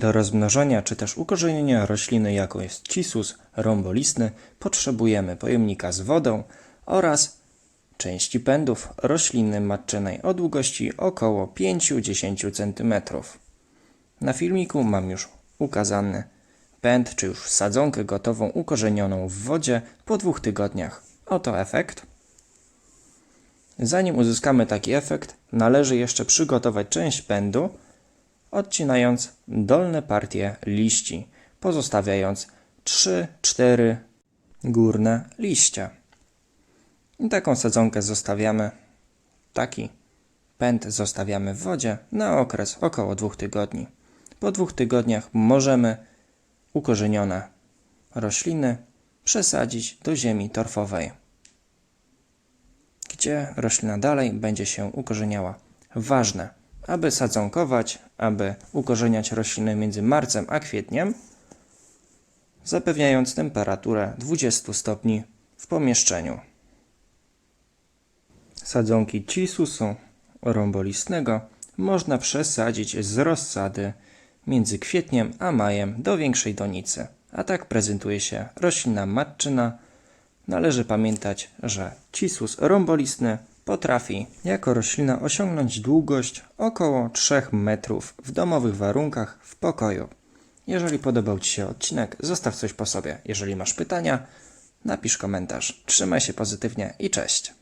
Do rozmnożenia czy też ukorzenienia rośliny, jaką jest cisus rąbolistny, potrzebujemy pojemnika z wodą oraz części pędów rośliny matczynej o długości około 5-10 cm. Na filmiku mam już ukazany pęd, czy już sadzonkę gotową, ukorzenioną w wodzie po dwóch tygodniach. Oto efekt. Zanim uzyskamy taki efekt, należy jeszcze przygotować część pędu, odcinając dolne partie liści, pozostawiając 3-4 górne liście. I taką sadzonkę zostawiamy, taki pęd zostawiamy w wodzie na okres około dwóch tygodni. Po dwóch tygodniach możemy ukorzenione rośliny przesadzić do ziemi torfowej, gdzie roślina dalej będzie się ukorzeniała. Ważne, aby sadzonkować, aby ukorzeniać rośliny między marcem a kwietniem, zapewniając temperaturę 20 stopni w pomieszczeniu. Sadzonki cisusu rąbolistnego można przesadzić z rozsady między kwietniem a majem do większej donicy. A tak prezentuje się roślina matczyna. Należy pamiętać, że cisus rąbolistny potrafi jako roślina osiągnąć długość około 3 metrów w domowych warunkach w pokoju. Jeżeli podobał Ci się odcinek, zostaw coś po sobie. Jeżeli masz pytania, napisz komentarz. Trzymaj się pozytywnie i cześć.